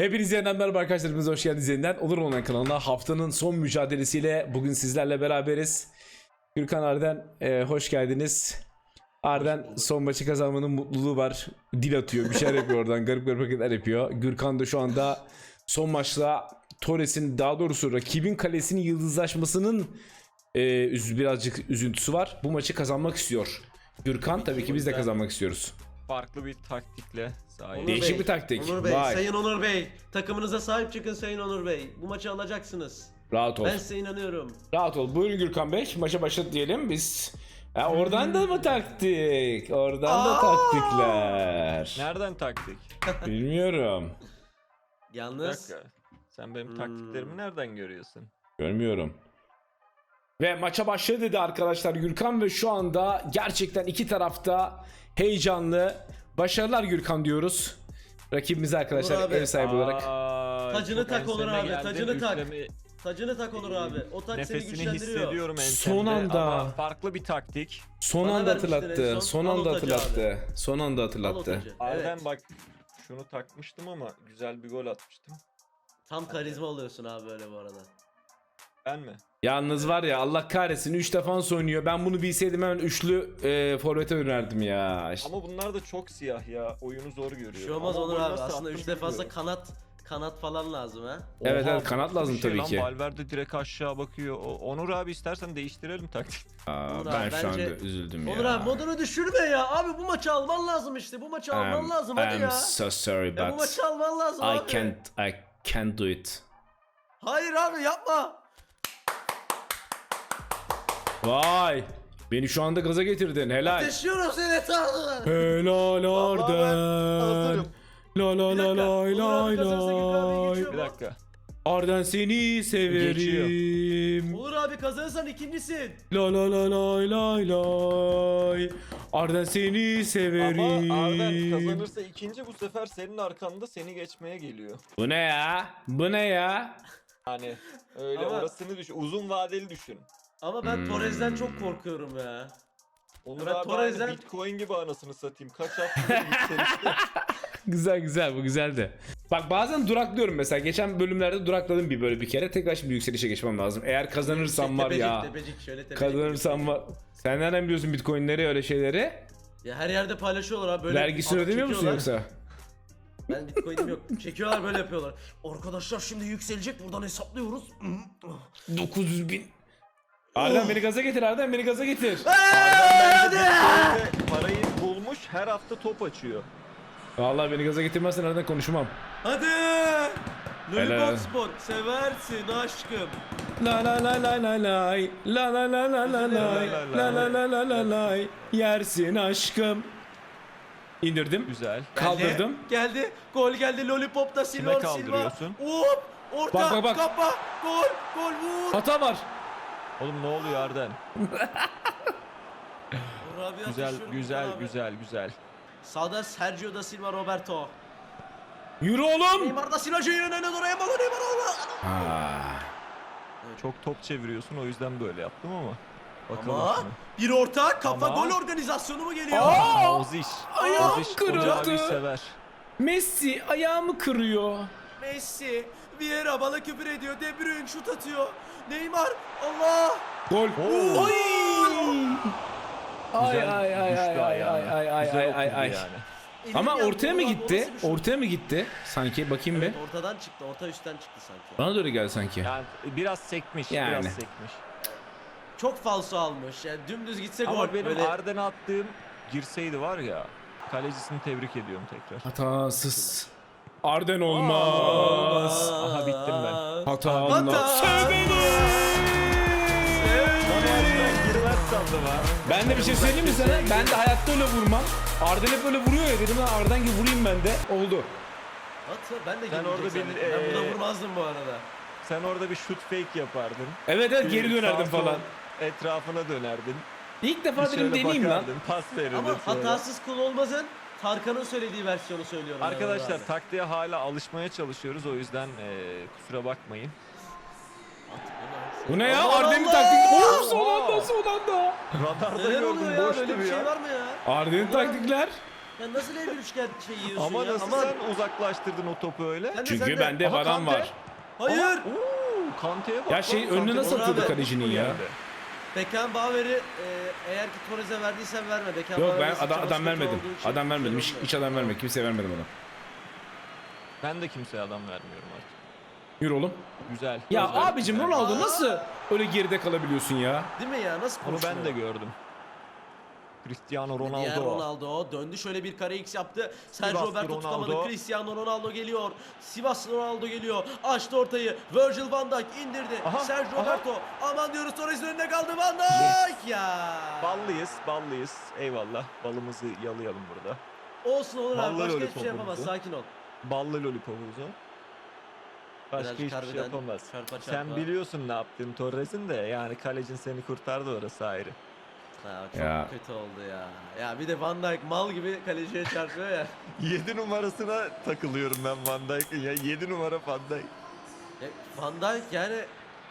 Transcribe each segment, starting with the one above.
Hepiniz yeniden merhaba arkadaşlarımız hoş geldiniz yeniden. Olur Online kanalına haftanın son mücadelesiyle bugün sizlerle beraberiz. Gürkan Arden e, hoş geldiniz. Arden son maçı kazanmanın mutluluğu var. Dil atıyor bir şeyler yapıyor oradan garip garip hareketler yapıyor. Gürkan da şu anda son maçta Torres'in daha doğrusu rakibin kalesinin yıldızlaşmasının e, üz- birazcık üzüntüsü var. Bu maçı kazanmak istiyor. Gürkan tabii ki biz de kazanmak istiyoruz. Farklı bir taktikle sahip. Onur Değişik Bey, bir taktik. Onur Bey, Vay. Sayın Onur Bey. Takımınıza sahip çıkın Sayın Onur Bey. Bu maçı alacaksınız. Rahat ol. Ben size inanıyorum. Rahat ol. Buyurun Gürkan Bey. Maça başlat diyelim biz. Ha, oradan da mı taktik? Oradan da Aa! taktikler. Nereden taktik? Bilmiyorum. Bir Yalnız dakika. Sen benim Hmm. taktiklerimi nereden görüyorsun? Görmüyorum. Ve maça başladı dedi arkadaşlar Gürkan ve şu anda gerçekten iki tarafta heyecanlı. Başarılar Gürkan diyoruz. Rakibimiz arkadaşlar Onur abi. ev sahibi olarak. Tacını çok tak Onur enseme abi, tacını tak. üfleme- tacını tak Onur abi. O tak seni Nefesini güçlendiriyor. hissediyorum ensemde Son anda. ama farklı bir taktik. Son Bana anda vermiştin en hatırlattı. son. Son Al anda tacı hatırlattı. Son anda Al o hatırlattı. tacı. Arden Evet. bak şunu takmıştım ama güzel bir gol atmıştım. Tam karizma oluyorsun abi öyle bu arada. Ben mi? Yalnız var ya Allah kahretsin 3 defans oynuyor. Ben bunu bilseydim hemen üçlü e, forvete önerdim ya. Ama bunlar da çok siyah ya. Oyunu zor görüyor. Bir şey olmaz Ama Onur abi. nasıl Aslında attım 3 defansa bilmiyorum. kanat kanat falan lazım ha. Evet, Oha, evet, kanat lazım bir şey tabii lan. ki. Valverde direkt aşağı bakıyor. O- Onur abi istersen değiştirelim taktik. Aa, Onur ben abi, şu anda bence- üzüldüm Onur ya. abi modunu düşürme ya. Abi bu maçı alman lazım işte. Bu maçı alman I'm- lazım hadi I'm ya. so sorry Ya bu but maçı alman lazım I abi. can't I can't do it. Hayır abi yapma. Vay! Beni şu anda gaza getirdin. Helal. Ateşliyorum seni Tanrı. Helal Arden. hazırım. La la la lay lay. Bir dakika. Arden seni severim. Olur abi kazanırsan ikincisin. La la la lay lay lay. Arden seni severim. Ama Arden kazanırsa ikinci bu sefer senin arkanda seni geçmeye geliyor. Bu ne ya? Bu ne ya? Yani öyle Ama- orasını düşün. Uzun vadeli düşün. Ama ben Hmm. Torres'den çok korkuyorum ya. Onur Ben abi Torres'den- aynı Bitcoin gibi anasını satayım. Kaç haftadır yükselişte. Güzel güzel bu güzeldi. Bak bazen duraklıyorum mesela. Geçen bölümlerde durakladım bir böyle bir kere. Tekrar şimdi yükselişe geçmem lazım. Eğer kazanırsam var tepecik, ya. Tepecik şöyle tepecik. Kazanırsam var. Sen nereden biliyorsun bitcoinleri öyle şeyleri? Ya her yerde paylaşıyorlar abi böyle. Vergisini ödemiyor musun çekiyorlar. yoksa? Ben bitcoin'im yok. Çekiyorlar böyle yapıyorlar. Arkadaşlar şimdi yükselecek buradan hesaplıyoruz. 900 bin. Arden beni gaza getir Arden beni gaza getir. Hadi. Bitcoin'de parayı bulmuş her hafta top açıyor. Vallahi beni gaza getirmezsen Arden konuşmam. Hadi. Helal. Lollipop Spor seversin aşkım. La la la la la lay La la la la la lay La la la la la lay Yersin aşkım İndirdim Güzel. Kaldırdım Geldi. Gol geldi. Lollipop da Silva Silva. kaldırıyorsun? Hop. Orta. Bak, bak, bak. Kapa. Gol. Gol vur. Hata var Oğlum ne oluyor Arden? Güzel güzel abi. güzel güzel. Sağda Sergio da Silva Roberto. Yürü oğlum Neymar da Silva Junior'ın önüne doğru Embolo Neymar. Ha. Çok top çeviriyorsun o yüzden böyle yaptım ama. Bakalım Ama şimdi. bir orta kafa Ama- gol organizasyonu mu geliyor? Aa! Oziş. ayağım Oziş kırıldı. Sever. Messi ayağımı kırıyor Messi, Vieira bana küfür ediyor, De Bruyne şut atıyor. Neymar, Allah! Gol Oo. Oy! Ay Güzel ay ay düştü ay ay ayağına. ay ay Güzel ay ay ay yani. Elim Ama ortaya mı ulan, gitti? bir şut? Ortaya mı gitti? Sanki bakayım Evet, bir. ortadan çıktı, orta üstten çıktı sanki. Bana doğru geldi sanki. Yani biraz sekmiş, Yani. biraz sekmiş. Çok falso almış, yani dümdüz gitse Ama gol. benim Böyle... Arden'e attığım girseydi var ya. Kalecisini tebrik ediyorum tekrar. Hatasız. Arden olmaz. Aha, bittim ben. Hata Hata. girmez sandım ha. Ben de bir şey söyleyeyim mi sana? Ben de hayatta öyle vurmam. Arden hep öyle vuruyor ya dedim lan Arden gibi vurayım ben de. Oldu. At, ben de Sen girmeyecek orada bir, zannettim. Ben buna eee, vurmazdım bu arada. Sen orada bir shoot fake yapardın. Evet evet geri dönerdim sağ sol falan. Etrafına dönerdin. İlk defa dedim şöyle deneyeyim lan. bakardın, Pas verirdin Ama sonra. hatasız kul olmazın Tarkan'ın söylediği versiyonu söylüyorum. ben Arkadaşlar orada. taktiğe hala alışmaya çalışıyoruz o yüzden eee, kusura bakmayın. Bu ne ya? Allah Arden'in Allah! taktik. Of son anda son anda. Radarda Neler gördüm oluyor ya? boştu Böyle bir bir şey ya. var mı ya? Arden'in taktikler. Ya nasıl L1 üçgen şey yiyorsun Ama ya? nasıl sen uzaklaştırdın o topu öyle? Sen de, sen Çünkü de. bende Aha, varan Kante. var. Hayır. Ama- Oo, Kante'ye bak. Ya lan, şey, Kante önüne nasıl bana atıyordu kalecinin ya? geldi. Beckenbauer'i e, eğer ki Torres'e verdiysen verme. Yok Beckenbauer'in ben adam, adam vermedim. Adam vermedim. Hiç, şey hiç adam vermedim. Kimseye vermedim adam. Ben de kimseye adam vermiyorum artık. Yürü oğlum. Güzel. Ya Güzel. abicim Ronaldo nasıl öyle geride kalabiliyorsun ya? Değil mi ya? Nasıl Onu ben de gördüm. Cristiano Diğer Ronaldo. Ronaldo döndü şöyle bir kare X yaptı. Sergio Sivaslı Roberto tutamadı. Ronaldo. Cristiano Ronaldo geliyor. Sivaslı Ronaldo geliyor. Açtı ortayı. Virgil van Dijk indirdi. Aha, Sergio aha. Roberto. Aman diyoruz Torres'in önünde kaldı Van Dijk ya. Ballıyız, ballıyız. Eyvallah. Balımızı yalayalım burada. Olsun olur abi. Başka hiçbir şey yapamaz. Sakin ol. Ballı lollipopumuzu. Başka Birazcık hiçbir şey yapamaz. çarpa çarpa. Sen biliyorsun ne yaptın Torres'in de yani kalecin seni kurtardı orası ayrı. Ha, çok Ya. kötü oldu ya. Ya bir de Van Dijk mal gibi kaleciye çarpıyor ya. 7 numarasına takılıyorum ben Van Dijk'in ya 7 numara Van Dijk. Ya Van Dijk yani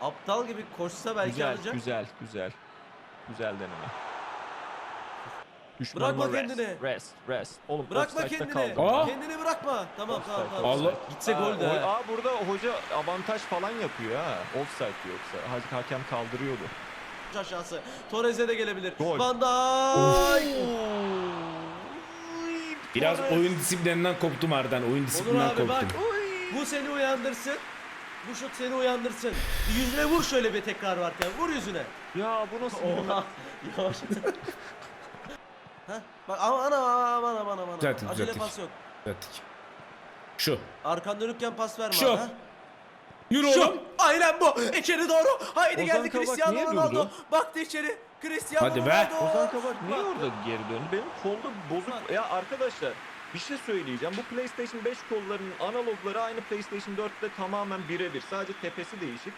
aptal gibi koşsa belki Güzel, alacak. güzel, güzel. Güzel deneme. Bırakma Düşmanıma rest, kendini. Rest, rest. Oğlum Bırakma offside'da kendini. kaldım. Aa! Kendini bırakma. Tamam tamam Offside, tamam. Allah- Gitse Aa, gol de. o- ha. Aa burada hoca avantaj falan yapıyor ha. Offside yoksa. Ha- Hakem kaldırıyordu. Aşağısı. Torres'e de gelebilir. Gol. Van Dijk. Biraz Torres. oyun disiplininden koptum Arden. Oyun disiplininden abi bak. koptum. Bu seni uyandırsın. Bu şut seni uyandırsın. Yüzüne vur şöyle bir tekrar varken. Vur yüzüne. Ya bu nasıl bir Oha. Yavaş. Heh, bak aman aman aman aman aman. Düzelttik, Acele düzelttik. pas yok. Düzelttik. Şu. Arkan dönükken pas verme. Şu. ha. Yürü Şu. oğlum. Aynen bu. İçeri doğru. Haydi Ozan geldi Kabak Cristiano niye Ronaldo. durdu? Baktı içeri. Cristiano Hadi be. Ronaldo. Ozan Kabak niye Bak. orada geri döndü? Benim kolda bozuk. Ya arkadaşlar bir şey söyleyeceğim. Bu PlayStation 5 kollarının analogları aynı PlayStation 4'te tamamen birebir. Sadece tepesi değişik.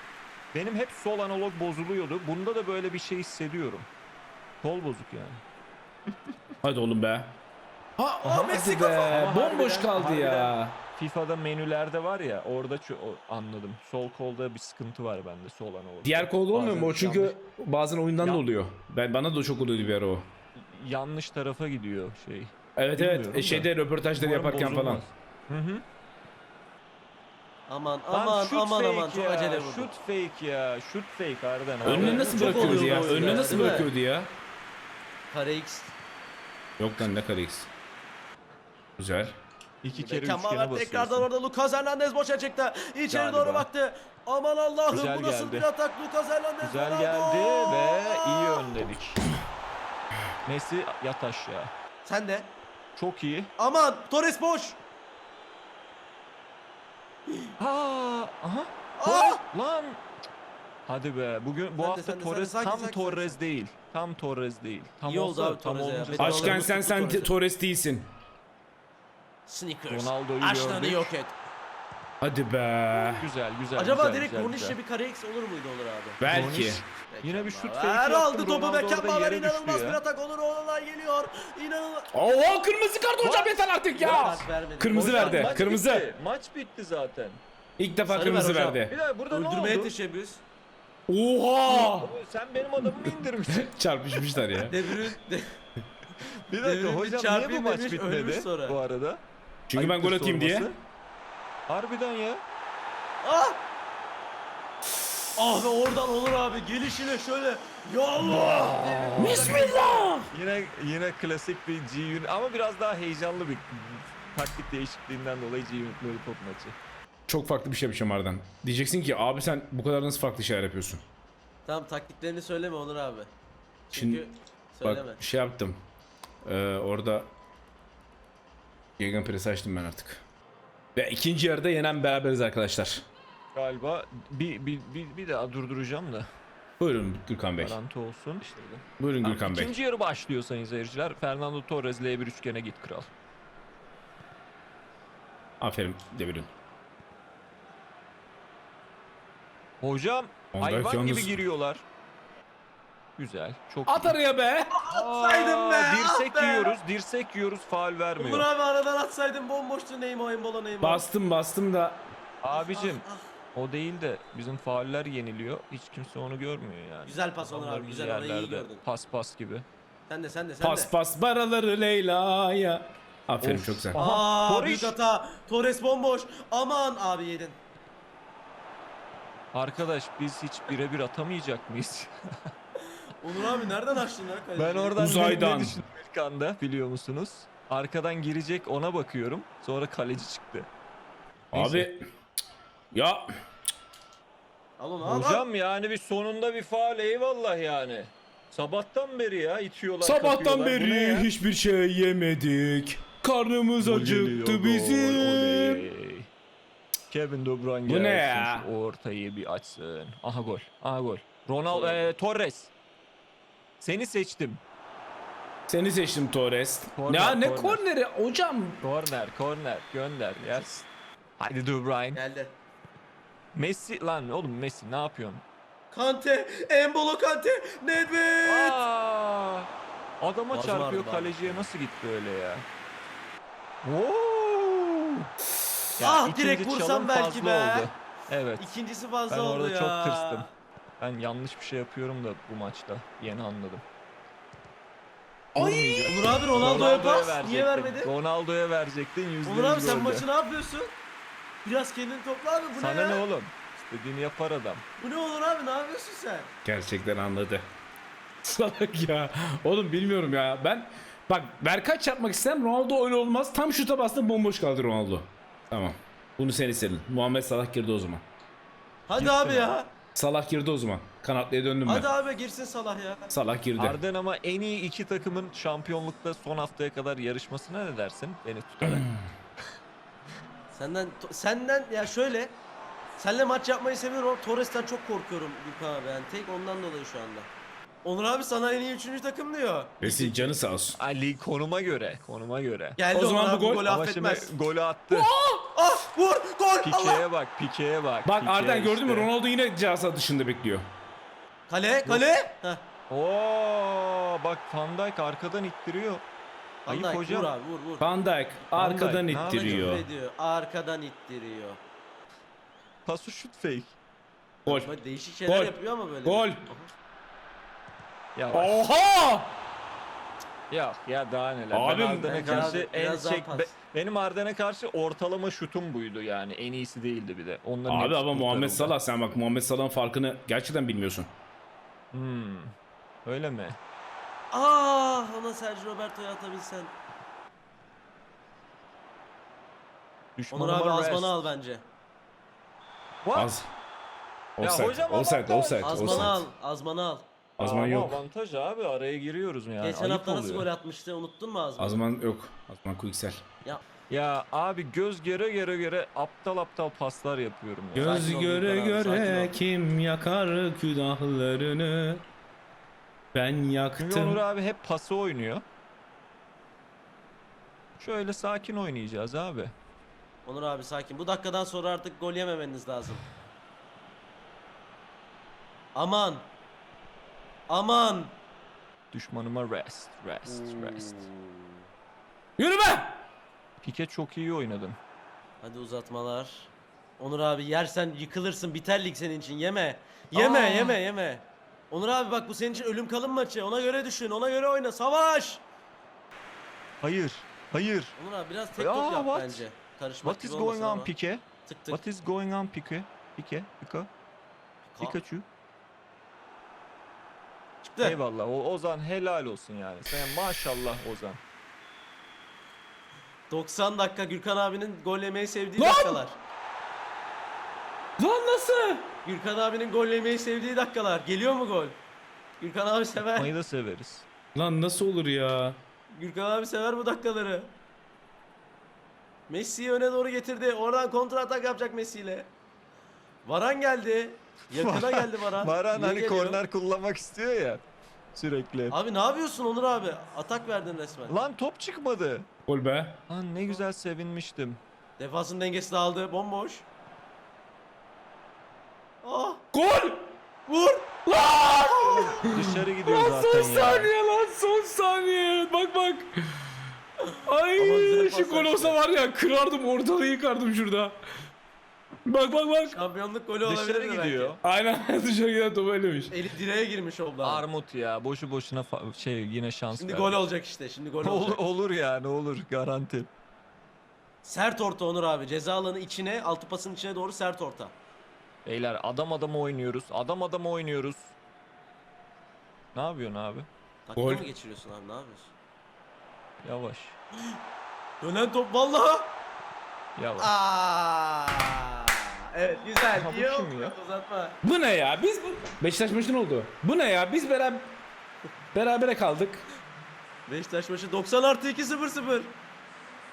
Benim hep sol analog bozuluyordu. Bunda da böyle bir şey hissediyorum. Kol bozuk yani. Hadi oğlum be. Ha, Hadi Meksika. be. Ama Bomboş harbiden- kaldı ya. harbiden. FIFA'da menülerde var ya orada anladım. Sol kolda bir sıkıntı var bende sol analog. Diğer kolda olmuyor mu o? Çünkü yanlış- bazen oyundan da Ya- oluyor. Ben bana da çok oluyordu bir ara o. yanlış tarafa gidiyor şey. Evet Bilmiyorum evet. da. E, şeyde röportajları Umarım yaparken falan. Hı hı. Aman Lan aman aman aman çok acele vurdu. Şut fake ya. Şut fake Arden. Önüne nasıl bırakıyordu ya? Önüne nasıl bırakıyordu ya? Kare X. Yok lan ne kare X. Güzel. İki kere Beckenbauer üçgene tekrardan basıyorsun. orada Lucas Hernandez boşa çıktı. İçeri Galiba. doğru baktı. Aman Allah'ım Güzel bu nasıl geldi. bir atak Lucas Hernandez. Güzel Ronaldo! geldi ve iyi önledik. Messi yat aşağı. Sen de. Çok iyi. Aman Torres boş. Aa, aha. Torres, lan. Hadi be. Bugün bu Sen de, hafta sen de, sen de. Torres Sakin, tam sakin, Torres değil. Tam Torres değil. Tam İyi oldu olsa, abi tam Torres'e ya. olunca sen sen. Torres değilsin. Snickers. Ronaldo'yu Açlığını gördük. yok et. Hadi be. Güzel güzel. Acaba güzel, direkt güzel. bir kare X olur muydu olur abi? Belki. Yine bir şut yaptım, aldı topu Beckenbauer yere inanılmaz bir atak olur olay geliyor. İnanılmaz. Oo kırmızı kart hocam yeter artık ya. Kırmızı Hocam, verdi, maç kırmızı. bitti, Maç bitti zaten. İlk defa Sarı kırmızı ver verdi. Bir dakika burada ne Öldürmeye oldu? teşebbüs. Oha! Sen benim adamımı indirmişsin. Çarpışmışlar ya. De Bruyne. De... Bir dakika hocam niye bu maç bitmedi sonra. bu arada? Çünkü ben Ayıptır gol atayım diye. Harbiden ya. Ah! Ah ve oradan olur abi gelişine şöyle ya Allah. Bismillah. Yine yine klasik bir G-Unit ama biraz daha heyecanlı bir taktik değişikliğinden dolayı G-Unit Lollipop maçı. Çok farklı bir şey yapacağım Ardan. Diyeceksin ki abi sen bu kadar nasıl farklı şeyler yapıyorsun? Tamam taktiklerini söyleme Onur abi. Şimdi Çünkü Bak söyleme. şey yaptım. Ee, orada Gegenpress açtım ben artık. Ve ikinci yarıda yenen beraberiz arkadaşlar. Galiba bir, bir, bir, bir daha durduracağım da Buyurun Gürkan Bey. garanti olsun. Buyurun Gürkan Bey. İkinci yarı başlıyor sayın seyirciler. Fernando Torres L1 üçgene git kral. Aferin Devirün. Hocam Dijk hayvan gibi yalnız- giriyorlar. Güzel. Çok At iyi. araya be. Atsaydım be, Dirsek be. yiyoruz, dirsek yiyoruz, faul vermiyor. Onur abi aradan atsaydın bomboştu Neymar Embola Neymar. Bastım bastım da Abicim Ah, ah. o değil de bizim fauller yeniliyor. Hiç kimse onu görmüyor yani. Güzel pas Onur abi, güzel, orayı iyi yerlerde gördün. Pas pas gibi. Sen de sen de sen pas de. pas baraları Leyla'ya. Aferin Of. çok güzel. Aha, Aa Torres. büyük hata. Torres bomboş. Aman abi yedin. Arkadaş biz hiç birebir atamayacak mıyız? Onur abi nereden açtın ya kaleciyi? Ben oradan Uzaydan. ne, ne düşündüm ilk anda biliyor musunuz? Arkadan girecek ona bakıyorum. Sonra kaleci çıktı. Neyse. Abi ya Al onu al. al. Hocam yani bir sonunda bir faal eyvallah yani. Sabahtan beri ya itiyorlar sabahtan kakıyorlar. Bu ne beri ya? hiçbir şey yemedik. Karnımız acıktı bizim. Kevin De Bruyne Bu ne gelsin, ya? şu ortayı bir açsın. Aha gol. Aha gol. Ronaldo e, Torres. Seni seçtim. Seni seçtim Torres. Korner, ya ne korner. korneri hocam? Korner, korner. Gönder. Yes. Hadi De Bruyne. Geldi. Messi lan oğlum Messi ne yapıyorsun? Kante. Embolo Kante. Nedved. Aa, adama Boğazım çarpıyor kaleciye nasıl gitti öyle ya? Oo! Ah, ikinci direkt vursam çalım belki fazla be. Oldu. Evet. İkincisi fazla Ben oldu orada ya. çok tırstım. Ben yanlış bir şey yapıyorum da bu maçta. Yeni anladım. Ay! Onur abi Ronaldo'ya pas. Niye vermedi? Ronaldo'ya verecektin yüzde Onur abi sen golde. maçı ne yapıyorsun? Biraz kendini topla abi bu Sana ne ne ya? oğlum? İstediğini yapar adam. Bu ne Onur abi ne yapıyorsun sen? Gerçekten anladı. Salak ya. Oğlum bilmiyorum ya. Ben bak Berkaç yapmak istem Ronaldo öyle olmaz. Tam şuta bastım bomboş kaldı Ronaldo. Tamam. Bunu sen istedin. Muhammed Salah girdi o zaman. Hadi Girsin abi abi. ya. Salah girdi o zaman. Kanatlıya döndüm ben. Hadi abi girsin Salah ya. Salah girdi. Arden ama en iyi iki takımın şampiyonlukta son haftaya kadar yarışmasına ne dersin? Beni tutarak. Senden to- senden ya şöyle Senle maç yapmayı seviyorum ama Torres'ten çok korkuyorum Gürkan abi. Yani tek ondan dolayı şu anda. Onur abi sana en iyi üçüncü takım diyor. Resim canı sağ olsun. Ali konuma göre, konuma göre. Geldi O zaman Onur bu abi, gol- golü Ama affetmez. golü attı. Ah vur gol Allah. Pikeye bak, Pikeye bak. Bak Pique Arden gördün mü işte. Ronaldo yine cihazat dışında bekliyor. Kale kale. Heh. Oo, bak Van Dijk arkadan ittiriyor. Van Ayıp Dijk, hocam. Vur abi vur vur. Van Dijk arkadan Dijk, ne ittiriyor. Küfür ediyor. Arkadan ittiriyor. Pasu şut fake. Gol. Böyle değişik şeyler Gol. yapıyor ama böyle. Gol. Aha. Ya bak. Oha! Ya ya daha neler. Abim, ben bence karşı abi en biraz daha çek pas. be- benim Arden'e karşı ortalama şutum buydu yani. En iyisi değildi bir de. Onların Abi hepsi ama Muhammed. Salah sen bak Muhammed Salah'ın farkını gerçekten bilmiyorsun. Hmm. Öyle mi? Ah ona Sergio Roberto'yu atabilsen. Onur Düşmanıma abi rest. azmanı al bence. What? Az. Offside, hocam offside, Azmanı offside. al. Azmanı al. Azman Ama yok. avantaj abi araya giriyoruz yani. Geçen Ayıp hafta nasıl oluyor. gol atmıştı unuttun mu Azman'ı? Azman yok. Azman Quicksel. Ya abi göz göre göre göre aptal aptal paslar yapıyorum ya. Göz Sakin ol göre abi, sakin göre ol. kim yakar külahlarını ben Çünkü Onur yaktım. abi hep pası oynuyor. Şöyle sakin oynayacağız abi. Onur abi sakin. Bu dakikadan sonra artık gol yememeniz lazım. Aman. Aman. Düşmanıma rest, rest, rest. Yürü be! Pike çok iyi oynadın. Hadi uzatmalar. Onur abi yersen yıkılırsın. Biter lig senin için. Yeme. Yeme Aa. yeme yeme. Onur abi bak bu senin için ölüm kalım maçı. Ona göre düşün. Ona göre oyna. Savaş. Hayır, hayır. Onur abi biraz tek top yap what? bence. Karışmak What is going on ama. Pike? Tık tık. What is going on Pike? Pike, Pika, Ka- Pikachu. Çıktı. Eyvallah. O Ozan helal olsun yani. Sen maşallah Ozan. 90 dakika Gürkan abinin gol yemeyi sevdiği Lan! dakikalar. Lan nasıl? Gürkan abinin gol yemeyi sevdiği dakikalar. Geliyor mu gol? Gürkan abi sever. Yapmayı da severiz. Lan nasıl olur ya? Gürkan abi sever bu dakikaları. Messi'yi öne doğru getirdi. Oradan kontra atak yapacak Messi ile. Varan geldi. Yakına geldi Varan. Varan Niye hani geliyor? korner kullanmak istiyor ya. Sürekli. Abi ne yapıyorsun Onur abi? Atak verdin resmen. Lan top çıkmadı. Gol be. Lan ne güzel sevinmiştim. Defansın dengesi dağıldı. Bomboş. Ah! Gol! Vur! Dışarı gidiyor Lan son zaten ya. saniye lan son saniye. Bak bak. Ay şu gol olsa var ya kırardım ortalığı yıkardım şurada. Bak bak bak. Şampiyonluk golü olabilir Dışarı belki. gidiyor. Aynen dışarı giden topu elemiş. Eli direğe girmiş Oblak. Armut ya. Boşu boşuna fa- şey yine şans Şimdi verdi. gol olacak işte. Şimdi gol Olur, olacak. olur yani olur garanti. Sert orta Onur abi. Ceza alanı içine, altı pasın içine doğru sert orta. Beyler adam adama oynuyoruz. Adam adama oynuyoruz. Ne yapıyorsun abi? Dakika Gol. mı geçiriyorsun abi? Ne yapıyorsun? Yavaş. Dönen top vallahi. Yavaş. Aa! Evet güzel. Bu İyi kim oldu. ya? Uzatma. Bu ne ya? Biz bu... Beşiktaş maçı ne oldu? Bu ne ya? Biz beraber berabere kaldık. Beşiktaş maçı 90 artı 2 0 0.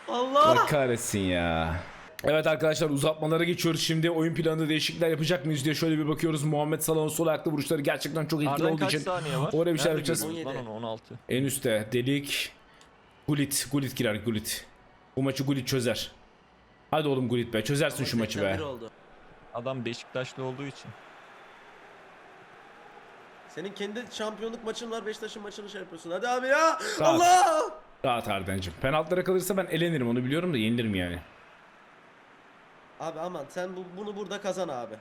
Allah! Allah kahretsin ya. Evet arkadaşlar uzatmalara geçiyoruz şimdi. Oyun planında değişiklikler yapacak mıyız diye şöyle bir bakıyoruz. Muhammed Salah'ın sol ayaklı vuruşları gerçekten çok etkili Arden olduğu kaç için. saniye var? Oraya bir şey Nerede yapacağız. görüyoruz lan 17. onu 16. En üstte delik. Gullit. Gullit girer Gullit. Bu maçı Gullit çözer. Hadi oğlum Gullit be. Çözersin şu maçı be. 81 oldu. Adam Beşiktaşlı olduğu için. Senin kendi şampiyonluk maçın var. Beşiktaş'ın maçını şey yapıyorsun. Hadi abi ya. Rahat. Allah! Rahat Arden'cim. Penaltılara kalırsa ben elenirim onu biliyorum da yenilirim yani. Abi aman sen bu, bunu burada kazan abi.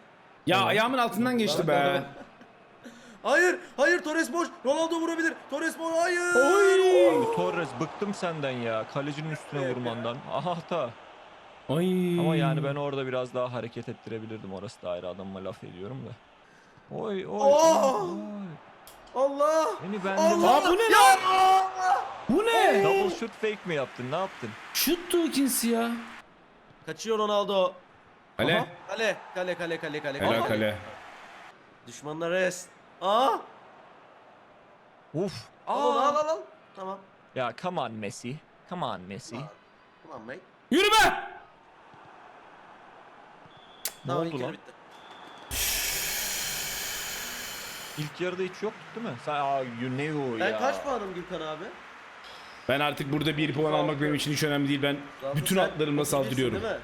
Ya ayağımın altından geçti be. Hayır, hayır Torres boş. Ronaldo vurabilir. Torres boş. Hayır. Abi Torres bıktım senden ya. Kalecinin üstüne vurmandan. Aha hata. Ay. Ama yani ben orada biraz daha hareket ettirebilirdim. Orası da ayrı adamıma laf ediyorum da. Oy oy. Oh! oy. Allah! Beni bende Allah! Aa, bu ne ya! Bu ne? Double shoot fake mi yaptın? Ne yaptın? Şuttu ikincisi ya. Kaçıyor Ronaldo. Kale. Aha. Kale, kale, kale, kale, kale. Helal kale. kale. Düşmanlar rest. Aa! Uf. Aa. al al al. Tamam. Ya come on Messi. Come on Messi. Tamam mate. Yürü be! Ne Tamam, oldu lan? bitti. İlk yarıda hiç yoktu değil mi? Sen aa you know Ben ya. kaç puanım Gürkan abi? Ben artık burada bir puan almak benim için hiç önemli değil. Ben Zaten bütün sen atlarımla 31'sin saldırıyorum. değil mi?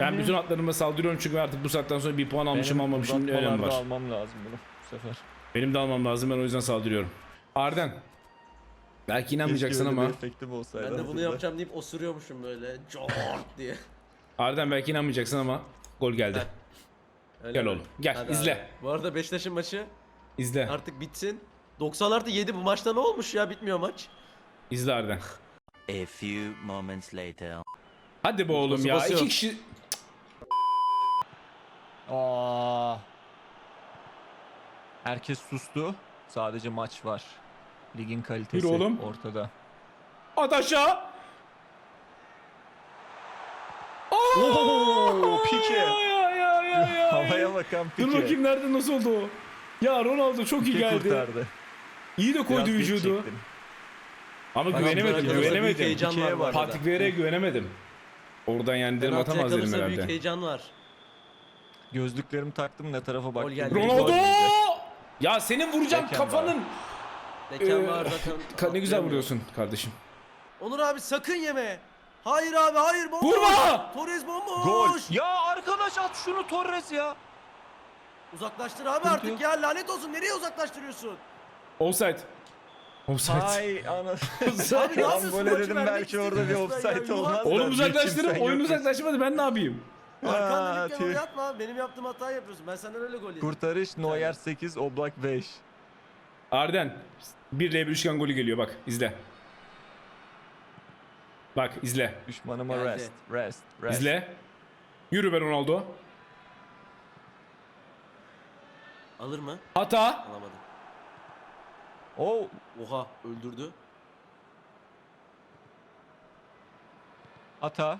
Ben bütün atlarımla saldırıyorum çünkü artık bu saatten sonra bir puan almışım Benim almamışım ne önemi uzatmalarda var. almam lazım bunu bu sefer. Benim de almam lazım ben o yüzden saldırıyorum. Arden. Belki inanmayacaksın Keşke öyle ama. bir efektim olsaydı Ben de bunu aslında. yapacağım deyip osuruyormuşum böyle. Cort diye. Arden belki inanmayacaksın ama gol geldi. Öyle Gel mi? oğlum, gel, Hadi izle. abi. Bu arada Beşiktaş'ın maçı İzle. artık bitsin. 90 artı 7 bu maçta ne olmuş ya bitmiyor maç. İzle Arden. A few moments later. Hadi be oğlum Nasıl ya. basıyor? İki kişi. Aa. Herkes sustu. Sadece maç var. Ligin kalitesi Yürü oğlum. ortada. At aşağı. Oo, Pique. Ya ya ya ya ya. Havaya bakan Pique. Dur bakayım nerede nasıl oldu o? Ya Ronaldo çok iyi Pique geldi. kurtardı. İyi de koydu Biraz geç vücudu. Ama Bak, güvenemedim, büyük güvenemedim. heyecan var bu arada. Patrick Vieira'ya güvenemedim. Oradan yani derim Penaltı atamaz dedim yakalarsa büyük herhalde. heyecan var. Gözlüklerimi taktım ne tarafa baktım. geldi. Ronaldo! Ya senin vuracağın Beckham kafanın. Ee, var zaten. Ka- ne güzel vuruyorsun kardeşim. Onur abi sakın yeme. Hayır abi hayır bomboş. Vurma! Torres bomboş. Gol. Ya arkadaş at şunu Torres ya. Uzaklaştır abi artık yok. ya lanet olsun nereye uzaklaştırıyorsun? Offside. Offside. Hay ana. Abi ne yapıyorsun? Ambole Maçı dedim belki orada bir offside olmaz. Oğlum kimsen oyun uzaklaşmadı ben ne yapayım? Tüh. yarı atma. Benim yaptığım hatayı yapıyorsun. Ben senden öyle gol yedim. Kurtarış Neuer 8 Oblak 5. Arden. Bir L1 üçgen golü geliyor bak izle. Bak izle. Düşmanıma Geldi. rest. Rest. Rest. İzle. Yürü be Ronaldo. Alır mı? Hata. Alamadım. Oh. Oha öldürdü. Hata.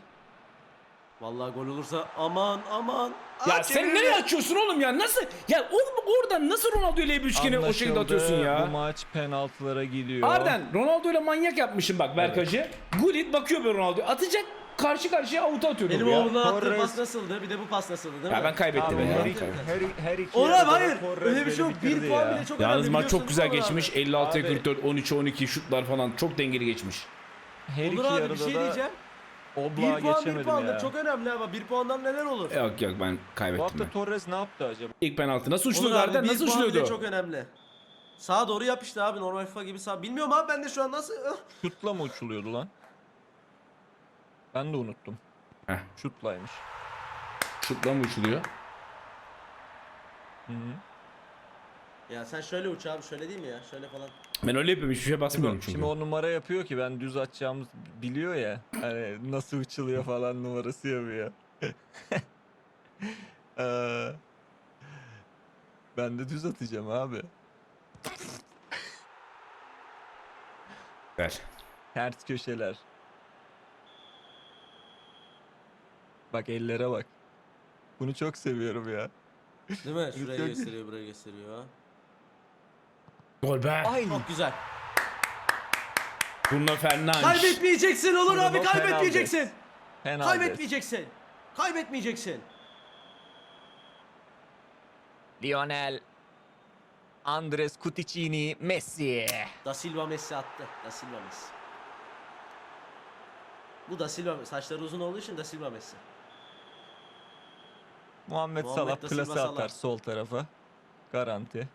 Vallahi gol olursa aman aman. Ya Aa, sen çevirdi. nereye açıyorsun oğlum ya? Nasıl? Ya oğlum oradan nasıl Ronaldo'ya L1 üçgeni o şekilde Anlaşıldı. atıyorsun Bu ya? maç penaltılara gidiyor. Arden Ronaldo'yla manyak yapmışım bak Berkacı. Gullit bakıyor be Ronaldo'ya. Atacak karşı karşıya avuta atıyor Benim ya. attığı Torres. pas nasıldı? Bir de bu pas nasıldı değil Ya mi? ben kaybettim Abi be. her, ya. iki, her, her iki yarıda hayır. Öyle bir şey yok. Bir puan ya. bile çok Yalnız önemli. maç çok güzel geçmiş. abi? 56'ya Abi. 44, 13 12 şutlar falan çok dengeli geçmiş. Her iki Onur abi yarıda bir şey da diyeceğim. Oblak'a Bir puan bir geçemedim puandır ya. çok önemli ama bir puandan neler olur? Yok yok ben Bu kaybettim hafta ben. Torres ne yaptı acaba? İlk penaltı nasıl Onur uçluyordu abi Arden? bir Nasıl puan bile çok önemli. Sağa doğru yap işte abi normal FIFA gibi sağ. Bilmiyorum abi ben de şu an nasıl... Şutla mı uçuluyordu lan? Ben de unuttum. Heh. Şutlaymış. Şutla mı uçuluyor? Hı -hı. Ya sen şöyle uç abi şöyle değil mi ya? Şöyle falan. Ben öyle yapıyorum. Hiçbir şey basmıyorum çünkü. Şimdi o numara yapıyor ki ben düz atacağımız biliyor ya. Hani nasıl uçuluyor falan numarası yapıyor. Ee, ben de düz atacağım abi. Ver. Ters köşeler. Bak ellere bak. Bunu çok seviyorum ya. Değil mi? Şurayı gösteriyor, burayı gösteriyor. Gol be. Ay. Çok güzel. Bruno Fernandes. Kaybetmeyeceksin Bruno abi kaybetmeyeceksin. Fernandes. Kaybetmeyeceksin. Kaybetmeyeceksin. Lionel. Andres Cuticini, Messi. Da Silva Messi attı. Da Silva Messi. Bu Da Silva saçları uzun olduğu için Da Silva Messi. Muhammed, Muhammed Salah plase atar sol tarafa. Garanti.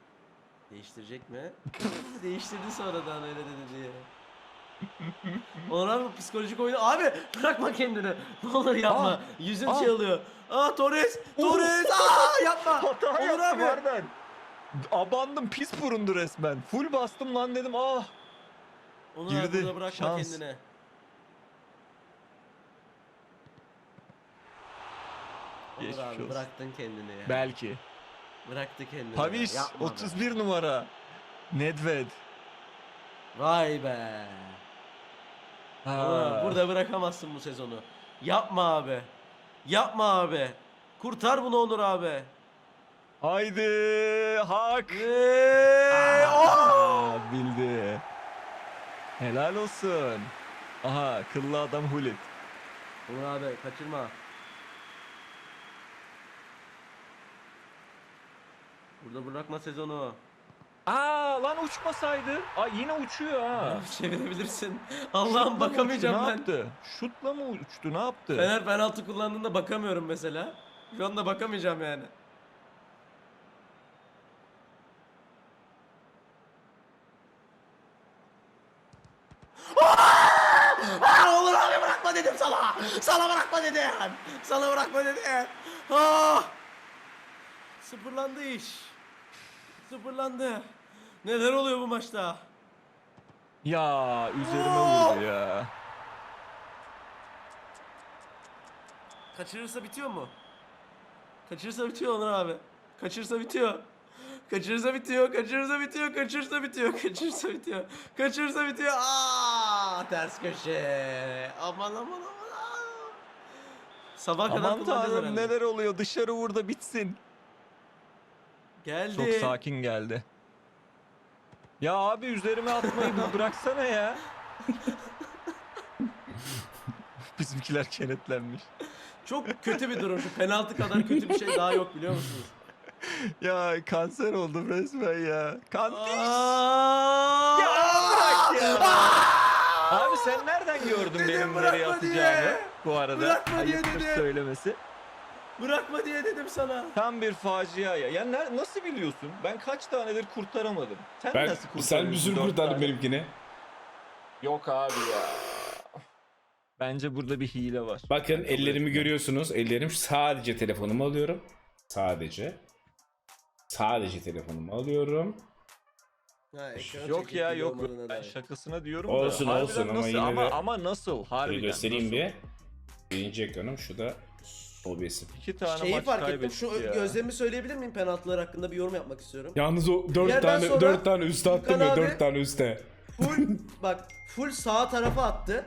Değiştirecek mi? Değiştirdi sonradan öyle dedi diye. Abi bu psikolojik oyunu abi bırakma kendini. Ne olur yapma. Aa, Yüzün aa. şey oluyor. Aa Torres, Torres. Aa yapma. Hata Onur yaptım abi. Arden. Abandım pis burundu resmen. Full bastım lan dedim ah. Abi Girdi, burada bırakma şans. kendini. Geçmiş abi olsun. bıraktın kendini ya. Belki. Bıraktı kendini. Paviş ya. Yapma be. 31 numara. Nedved. Vay be. Abi, burada bırakamazsın bu sezonu. Yapma abi. Yapma abi. Kurtar bunu Onur abi. Haydi hak. Eee, oh! Aa, bildi. Helal olsun. Aha kıllı adam Hulit. Onur abi kaçırma. Burada bırakma sezonu. Aa lan uçmasaydı. Aa yine uçuyor ha. Çevirebilirsin. Şutla Allah'ım mı bakamayacağım uçtu, ne ben. yaptı? Şutla mı uçtu ne yaptı? Fener penaltı kullandığında bakamıyorum mesela. Şu anda bakamayacağım yani. Aa, olur abi bırakma dedim sana. Sana bırakma dedim. Sana bırakma dedim. Ah! Sıfırlandı iş. Sıfırlandı. Neler oluyor bu maçta? Ya üzerime Oo! vurdu ya. Kaçırırsa bitiyor mu? Kaçırırsa bitiyor Onur abi. Kaçırırsa bitiyor. Kaçırırsa bitiyor, kaçırırsa bitiyor, kaçırırsa bitiyor, kaçırırsa bitiyor, kaçırırsa bitiyor. Aa, ters köşe. Aman aman aman. Sabah kadar Aman kullanacağız tanrım herhalde. neler oluyor dışarı vur da bitsin. Geldi. Çok sakin geldi. Ya abi üzerime atmayı bir bıraksana ya. Bizimkiler kenetlenmiş. Çok kötü bir durum. Şu penaltı kadar kötü bir şey daha yok biliyor musunuz? Ya kanser oldum resmen ya. Kanser. Aa! Ya bırak ya. Abi sen nereden gördün Dedim benim bırakma nereye atacağımı? diye. Bu arada Bırakma diye ayıptır dedim. söylemesi. Bırakma diye dedim sana. Tam bir facia ya. Ya ner- nasıl biliyorsun? Ben kaç tanedir kurtaramadım. Sen Ben, nasıl kurtardın? sen bir sürü dört kurtardın tane? benimkini. Yok abi ya. Bence burada bir hile var. Bakın ellerimi görüyorsunuz. Ellerim sadece telefonumu alıyorum. Sadece. Sadece telefonumu alıyorum. Ha, Yok ya yok. olmadığına Ben dair. şakasına diyorum Olsun, da. olsun harbiden ama nasıl? yine ama, de- ama nasıl? Harbiden Şöyle göstereyim nasıl? bir. Birinci ekranım şu da OBS'im. İki tane Şeyi maç fark ettim. Şu ya. gözlemimi söyleyebilir miyim? Penaltılar hakkında bir yorum yapmak istiyorum. Yalnız o dört yerden tane sonra dört tane üste Gürkan ya abi- dört tane üste. Full bak full sağ tarafa attı.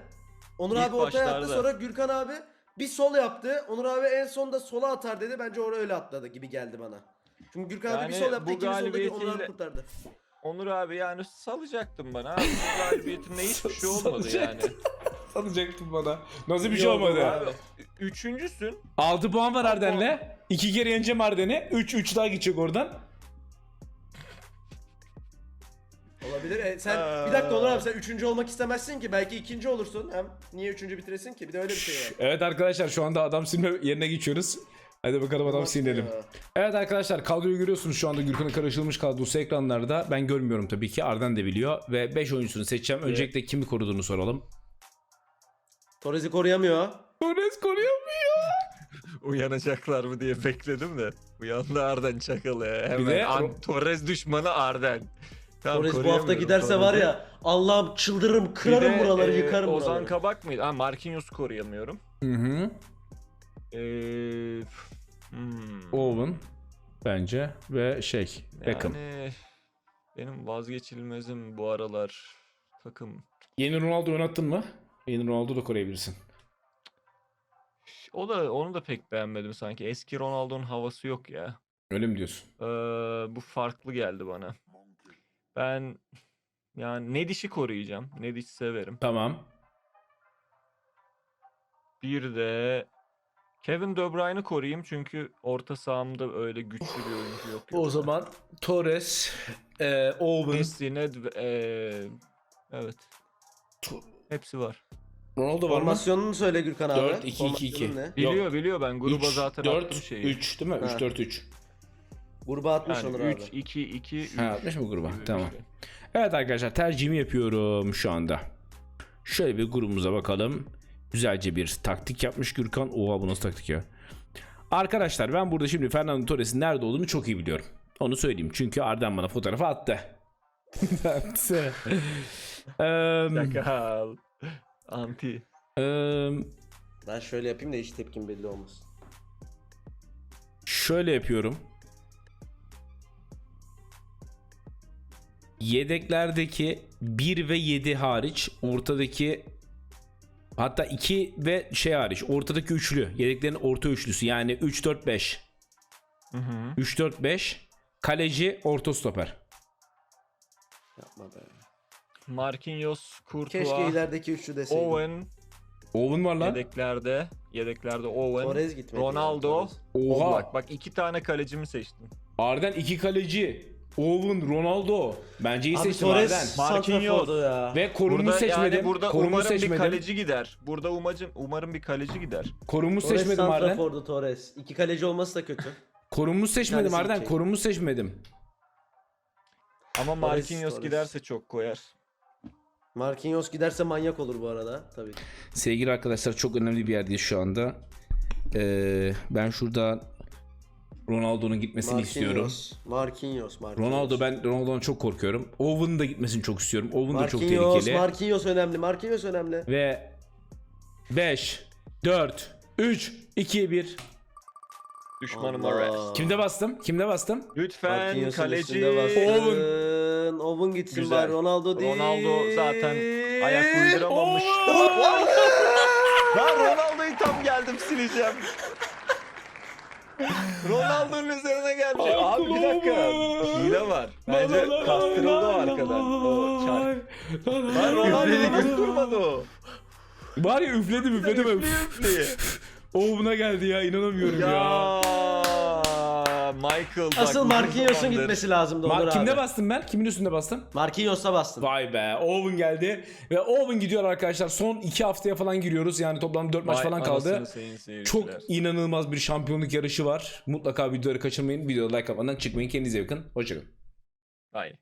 Onur İlk abi ortaya attı başlarda. sonra Gürkan abi bir sol yaptı. Onur abi en sonda sola atar dedi. Bence orada öyle atladı gibi geldi bana. Çünkü Gürkan abi bir Yani sol yaptı. bu ikinci solda Onur abi galibiyetiyle- kurtardı. Onur abi yani salacaktın bana. Abi, bu galibiyetimle hiçbir şey olmadı yani. Salacaktın. Satacaktın bana. Nasıl bir şey Yok olmadı? abi. Üçüncüsün. 6 puan var Arden'le. 2 kere yeneceğim Arden'i. 3 3 daha gidecek oradan. Olabilir. E, sen Aa. bir dakika Onur abi sen üçüncü olmak istemezsin ki. Belki ikinci olursun. Hem niye üçüncü bitiresin ki? Bir de öyle bir şey var. Evet arkadaşlar şu anda adam silme yerine geçiyoruz. Hadi bakalım adam silelim. Ya. Evet arkadaşlar kadroyu görüyorsunuz şu anda Gürkan'ın karıştırılmış kadrosu ekranlarda. Ben görmüyorum tabii ki Arden de biliyor. Ve 5 oyuncusunu seçeceğim. Öncelikle kimi koruduğunu soralım. Torres'i koruyamıyor. Torres koruyamıyor. Uyanacaklar mı diye bekledim de. Uyandı Arden çakalı ya. Hemen de- An- Torres düşmanı Arden. Tamam, Torres bu hafta giderse var Torres'i. ya Allah'ım çıldırırım Bir kırarım de, buraları e, yıkarım Ozan buraları. Kabak mıydı? Ha Marquinhos koruyamıyorum. Hı hı. Eee... Hmm. Owen bence ve şey Beckham. Yani benim vazgeçilmezim bu aralar takım. Yeni Ronaldo oynattın mı? Yeni Ronaldo da koruyabilirsin. O da onu da pek beğenmedim sanki. Eski Ronaldo'nun havası yok ya. Öyle mi diyorsun? Ee, bu farklı geldi bana. Ben yani Nediş'i koruyacağım. Nediş severim. Tamam. Bir de Kevin De Bruyne'ı koruyayım çünkü orta sahamda öyle güçlü bir oyuncu yok. O zaman Torres, e, Owen, Messi, Nedv- eee, evet. Hepsi var. Ronaldo var mı? Formasyonunu söyle Gürkan abi. 4-2-2-2. Formasyonun ne? Biliyor biliyor ben gruba Üç, zaten dört, attım şeyi. 3 değil mi? Ha. 3-4-3. Gruba atmış Yani olur 3 abi. 2 2 Ha atmış mı gruba? bir Tamam. şey. Evet arkadaşlar tercihimi yapıyorum şu anda. Şöyle bir grubumuza bakalım. Güzelce bir taktik yapmış Gürkan. Oha bu nasıl taktik ya? Arkadaşlar ben burada şimdi Fernando Torres'in nerede olduğunu çok iyi biliyorum. Onu söyleyeyim. Çünkü Arden bana fotoğrafı attı. Eee, Çakal. Anti. eee, Ben şöyle yapayım da hiç tepkim belli olmaz. şöyle yapıyorum. Yedeklerdeki 1 ve 7 hariç ortadaki hatta 2 ve şey hariç ortadaki üçlü yedeklerin orta üçlüsü yani 3 4 5 Hı hı. 3 4 5 kaleci orta stoper. Yapma be. Marquinhos, Keşke Courtois, ilerideki üçlü deseydim. Owen Owen var lan. yedeklerde. Yedeklerde Owen. Torres gitmedi. Ronaldo. ya, Torres. Oha. Oblak. Bak iki tane kalecimi seçtim. Arden 2 kaleci. Owen, Ronaldo. Bence iyi Abi seçtim Torres Arden. santrafordu ya. Ve korumu Burada seçmedim. yani burada korumu umarım seçmedim. bir kaleci gider. Burada umacım umarım bir kaleci gider. Korumu Torres seçmedim Arden. santrafordu Torres. İki kaleci olması da kötü. Korumu seçmedim tanesi Arden. gidecek. Korumu seçmedim. Ama Marquinhos Torres. giderse çok koyar. Marquinhos giderse manyak olur bu arada. Tabii. Sevgili arkadaşlar çok önemli bir yerdeyiz şu anda. Ee, ben şurada Ronaldo'nun gitmesini istiyorum. Marquinhos. Marquinhos. Marquinhos. Ronaldo ben Ronaldo'dan çok korkuyorum. Owen'ın da gitmesini çok istiyorum. Owen da çok Marquinhos, tehlikeli. Marquinhos önemli. Marquinhos önemli. Ve 5 4 3 2 1 Düşmanım Allah. Ares. Kimde bastım? Kimde bastım? Lütfen Marquinhos'un kaleci. üstünde. Owen. Owen gitsin Güzel. bari. Ronaldo değil. Ronaldo zaten ayak uyduramamış. Ben Ronaldo'yu tam geldim sileceğim. Ronaldo'nun üzerine gelmiş. Abi bir dakika. Hile var. Bence kastırıldı o arkadan. O çark. Lan Ronaldo'yu tutturmadı o. Var ya üfledim üfledim. Üfleye Üf. üfleye. Owen'a geldi ya inanamıyorum ya. Ya Michael bak Asıl Marquinhos'un gitmesi lazımdı Ma- Onur kimde abi. bastım ben? Kimin üstünde bastım? Marquinhos'a bastın. Vay be Owen geldi ve Owen gidiyor arkadaşlar son 2 haftaya falan giriyoruz yani toplam 4 maç Vay falan kaldı. anasını sayın seyirciler. Çok inanılmaz bir şampiyonluk yarışı var. Mutlaka videoları kaçırmayın. Videoda like atmadan çıkmayın. Kendinize bakın. Hoşçakalın. Hayır.